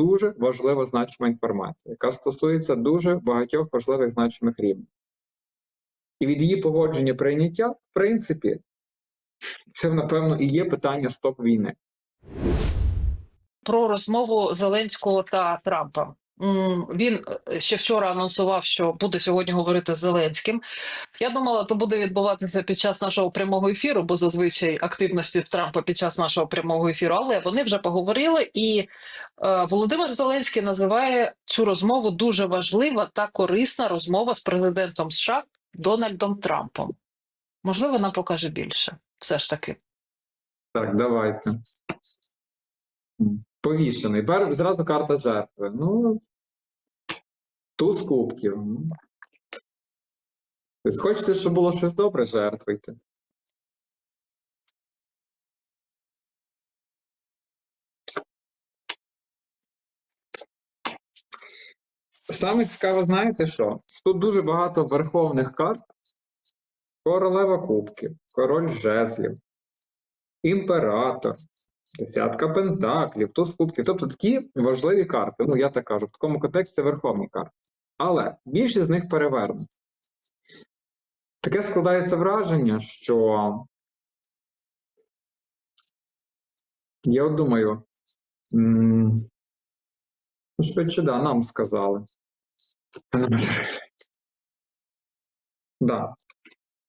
дуже важлива значима інформація, яка стосується дуже багатьох важливих значимих рівнів. І від її погодження прийняття, в принципі, це, напевно, і є питання стоп війни. про розмову Зеленського та Трампа. Він е, ще вчора анонсував, що буде сьогодні говорити з Зеленським. Я думала, то буде відбуватися під час нашого прямого ефіру, бо зазвичай активності Трампа під час нашого прямого ефіру. Але вони вже поговорили, і е, Володимир Зеленський називає цю розмову дуже важлива та корисна розмова з президентом США Дональдом Трампом. Можливо, нам покаже більше, все ж таки. Так, давайте. Повішений. Пер... Зразу карта жертви. Ну. Туз кубків. Тобто хочете, щоб було щось добре, жертвуйте. Саме цікаво, знаєте що? Тут дуже багато верховних карт. Королева кубків, король жезлів, імператор, десятка пентаклів, туз кубків. Тобто такі важливі карти. Ну, я так кажу, в такому контексті верховні карти. Але більшість з них перевернуті. Таке складається враження, що я думаю, м, ну, швидше, да, нам сказали. Да.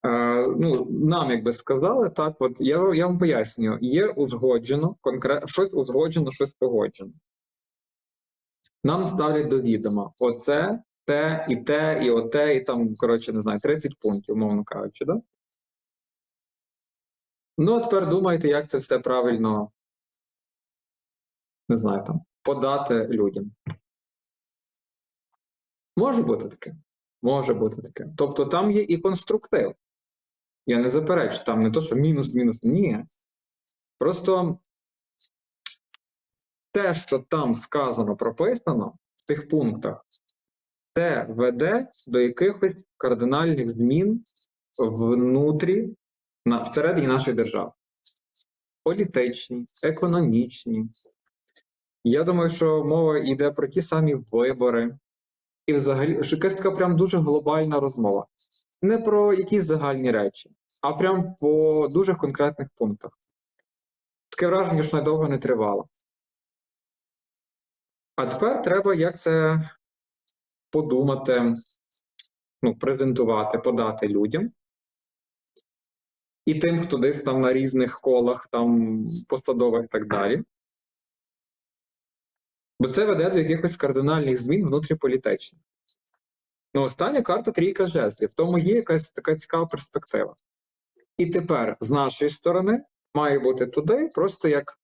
Е, ну, нам якби сказали, так, от я, я вам пояснюю, є узгоджено, конкрет, щось узгоджено, щось погоджено. Нам ставлять до відома оце, те, і те, і оте, і там, коротше, не знаю, 30 пунктів, умовно кажучи, да? Ну, а тепер думайте, як це все правильно, не знаю, там, подати людям. Може бути таке. Може бути таке. Тобто там є і конструктив. Я не заперечу, там не то, що мінус-мінус, ні. Просто те, що там сказано, прописано в тих пунктах, це веде до якихось кардинальних змін внутрі, на, всередині нашої держави. Політичні, економічні. Я думаю, що мова йде про ті самі вибори. І взагалі, що якась така прям дуже глобальна розмова. Не про якісь загальні речі, а прям по дуже конкретних пунктах. Таке враження, що надовго не тривало. А тепер треба як це подумати, ну, презентувати, подати людям. І тим, хто десь там на різних колах, там посадових і так далі. Бо це веде до якихось кардинальних змін внутріполітичних. Ну, остання карта трійка жезлів. Тому є якась така цікава перспектива. І тепер з нашої сторони має бути туди, просто як.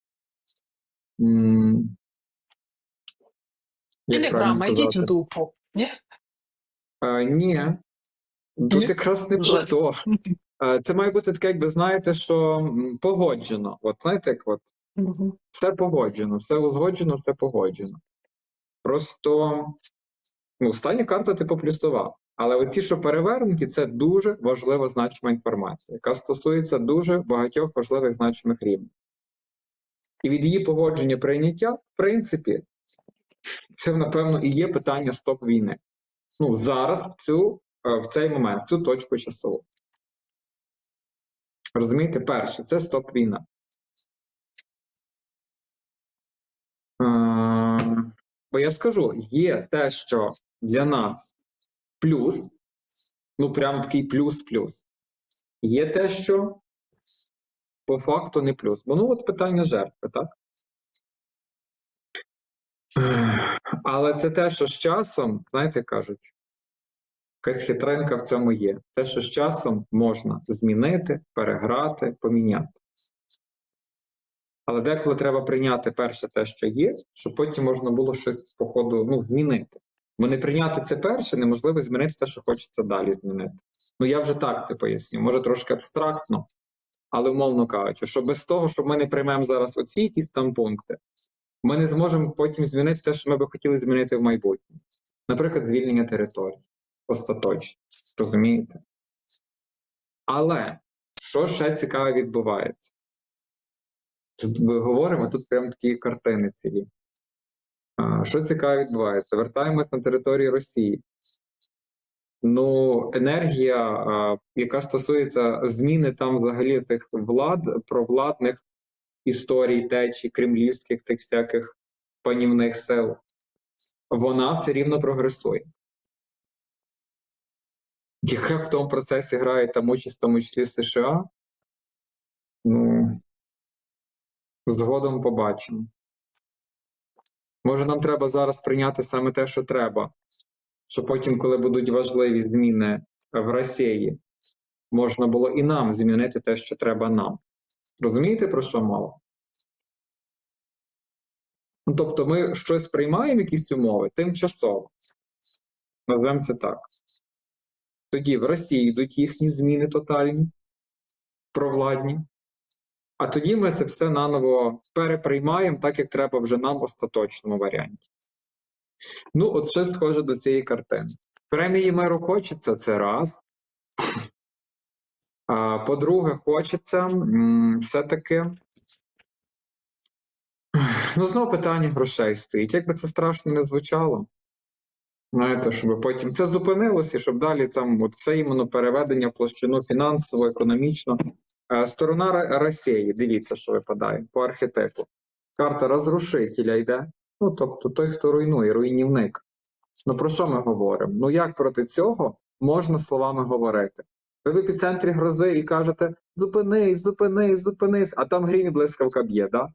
Телеграма, йдіть в дупу. Ні? Е, ні. Тут якраз не про то. Е, Це має бути таке, якби знаєте, що погоджено. От знаєте, як от все погоджено, все узгоджено, все погоджено. Просто ну, остання карта типу плюсова. Але оці, що перевернуті, це дуже важлива значима інформація, яка стосується дуже багатьох важливих значимих рівнів. І від її погодження прийняття, в принципі, це, напевно, і є питання стоп війни. Ну, зараз, в, цю, е, в цей момент, в цю точку часову. Розумієте, перше, це стоп війна. Е, Бо я скажу, є те, що для нас плюс, ну прям такий плюс-плюс. Є те, що по факту не плюс. Бо ну от питання жертви, так? Але це те, що з часом, знаєте, кажуть, якась хитринка в цьому є. Те, що з часом можна змінити, переграти, поміняти. Але деколи треба прийняти перше те, що є, щоб потім можна було щось по ходу ну, змінити. Бо не прийняти це перше, неможливо змінити те, що хочеться далі змінити. Ну я вже так це поясню. Може трошки абстрактно, але умовно кажучи, що без того, що ми не приймемо зараз оці якісь там пункти, ми не зможемо потім змінити те, що ми би хотіли змінити в майбутньому. Наприклад, звільнення територій. Остаточно. Розумієте? Але що ще цікаве відбувається? Ми говоримо, тут прям такі картини цілі. Що цікаво відбувається? Вертаємось на територію Росії. Ну, енергія, яка стосується зміни там взагалі тих влад, провладних історій, течій, кремлівських тих всяких панівних сил, вона все рівно прогресує. Яка в тому процесі грає там участь, в тому числі США? Ну, згодом побачимо. Може, нам треба зараз прийняти саме те, що треба, щоб потім, коли будуть важливі зміни в Росії, можна було і нам змінити те, що треба нам. Розумієте, про що мова? Ну, тобто, ми щось приймаємо, якісь умови тимчасово. Назвемо це так. Тоді в Росії йдуть їхні зміни тотальні, провладні. А тоді ми це все наново переприймаємо, так як треба вже нам в остаточному варіанті. Ну, от щось схоже до цієї картини. Премії меру хочеться це раз. По-друге, хочеться все-таки. Ну, знову питання грошей стоїть. Як би це страшно не звучало. Знаєте, щоб потім це зупинилося, щоб далі там от все іменно переведення в площину фінансово, економічно. Е, Сторона Росії, дивіться, що випадає по архетипу. Карта розрушителя йде. Ну, тобто той, хто руйнує, руйнівник. Ну про що ми говоримо? Ну як проти цього можна словами говорити? Ви в епіцентрі грози і кажете: зупинись, зупинись, зупинись, а там грім і блискавка б'є, да?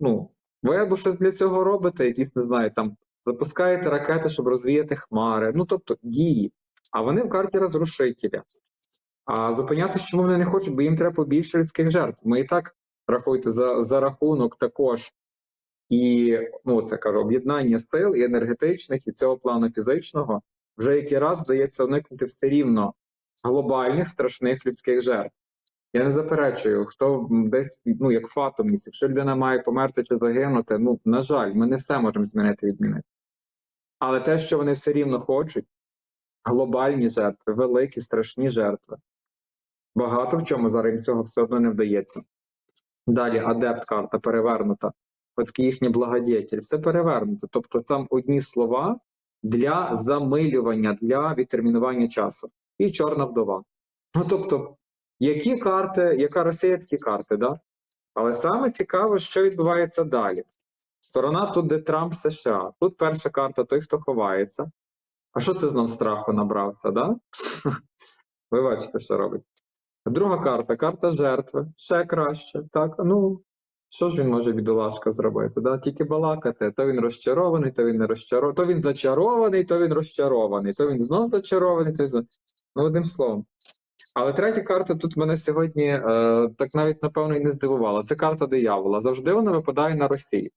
Ну, ви або щось для цього робите, якісь, не знаю, там запускаєте ракети, щоб розвіяти хмари. Ну, тобто дії. А вони в карті розрушителя. А зупинятися чому вони не хочуть, бо їм треба побільше людських жертв. Ми і так рахуйте за, за рахунок також і ну, це кажу, об'єднання сил і енергетичних, і цього плану фізичного, вже який раз вдається уникнути все рівно глобальних страшних людських жертв. Я не заперечую, хто десь, ну як фатомність, якщо людина має померти чи загинути, ну на жаль, ми не все можемо змінити відмінити. Але те, що вони все рівно хочуть, глобальні жертви, великі, страшні жертви. Багато в чому зараз їм цього все одно не вдається. Далі адепт карта перевернута. От їхній благодетель, все перевернуто. Тобто там одні слова для замилювання, для відтермінування часу. І чорна вдова. Ну тобто, які карти, яка Росія, такі карти, да? Але саме цікаво, що відбувається далі. Сторона тут, де Трамп США. Тут перша карта той, хто ховається. А що це знов страху набрався, да? Ви бачите, що робить. Друга карта карта жертви. Ще краще. Так, ну що ж він може бідолашка зробити? Да? Тільки балакати. То він розчарований, то він не розчарований, то він зачарований, то він розчарований, то він знов зачарований, то він... Ну, одним словом. Але третя карта тут мене сьогодні е, так навіть напевно і не здивувала. Це карта диявола. Завжди вона випадає на Росії.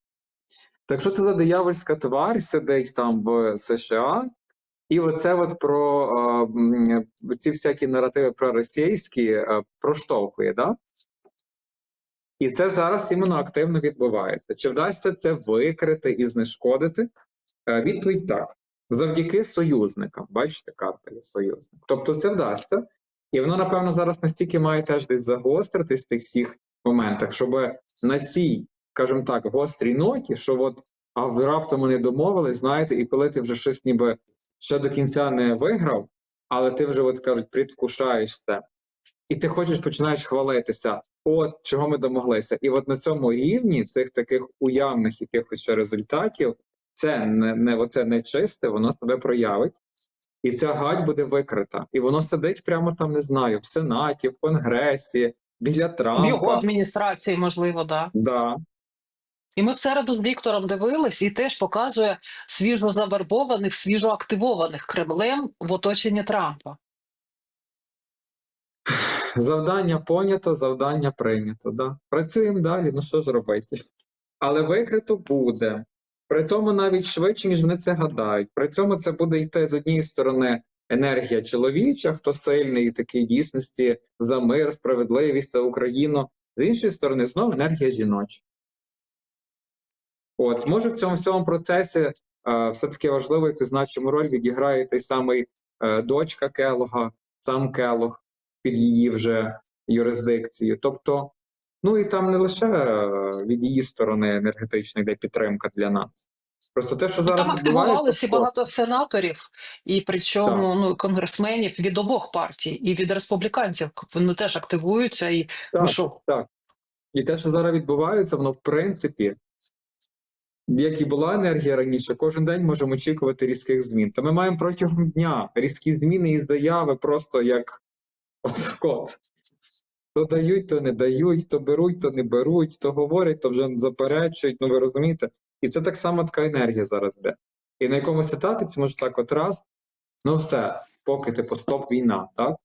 Так що це за диявольська тварь сидить там в США, і оце от про е, ці всякі наративи проросійські е, проштовхує, да? І це зараз іменно активно відбувається. Чи вдасться це викрити і знешкодити? Е, Відповідь так. Завдяки союзникам. Бачите, карта є союзник. Тобто це вдасться. І воно, напевно, зараз настільки має теж десь загостритись в тих всіх моментах, щоб на цій, скажімо так, гострій ноті, що от а ви раптом вони домовились, знаєте, і коли ти вже щось ніби ще до кінця не виграв, але ти вже, от кажуть, предвкушаєш це, і ти хочеш починаєш хвалитися, от чого ми домоглися. І от на цьому рівні тих таких уявних якихось ще результатів, це не, не оце нечисте, воно себе проявить. І ця гать буде викрита. І воно сидить прямо там, не знаю, в Сенаті, в Конгресі, біля В його адміністрації, можливо, да. Да. І ми в середу з Віктором дивились і теж показує свіжо завербованих, свіжо активованих Кремлем в оточенні Трампа. Завдання понято, завдання прийнято. Да. Працюємо далі, ну що ж робити? Але викрито буде. При тому навіть швидше, ніж вони це гадають. При цьому це буде йти з однієї сторони енергія чоловіча, хто сильний, такий дійсності за мир, справедливість за Україну. З іншої сторони, знову енергія жіноча. От, може, в цьому всьому процесі е, все-таки важливо, яку значиму роль відіграє той самий е, дочка Келога, сам Келог під її вже юрисдикцією. Тобто, ну і там не лише е, від її сторони енергетична йде підтримка для нас. Просто те, що Ну, зараз там активувалися багато сенаторів, і причому ну конгресменів від обох партій, і від республіканців. Вони теж активуються. І ви Так, що? так. І те, що зараз відбувається, воно в принципі, як і була енергія раніше, кожен день можемо очікувати різких змін. Та ми маємо протягом дня різкі зміни і заяви просто як от. То дають, то не дають, то беруть, то не беруть, то говорять, то вже заперечують. Ну ви розумієте? І це так само така енергія зараз йде. І на якомусь етапі це може так от раз, ну все, поки типу стоп війна, так?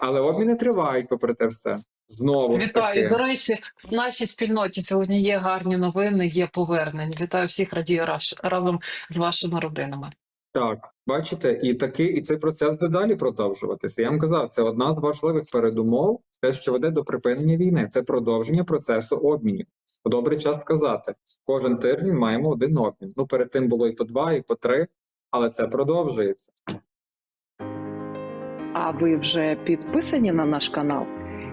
Але обміни тривають, попри те все. Знову ж Вітаю. таки. До речі, в нашій спільноті сьогодні є гарні новини, є повернення. Вітаю всіх, радію раш- разом з вашими родинами. Так, бачите, і такий, і цей процес буде далі продовжуватися. Я вам казав, це одна з важливих передумов, те, що веде до припинення війни. Це продовження процесу обмінів. Добрий час сказати. Кожен тиждень маємо один обмін. Ну перед тим було і по два, і по три, але це продовжується. А ви вже підписані на наш канал?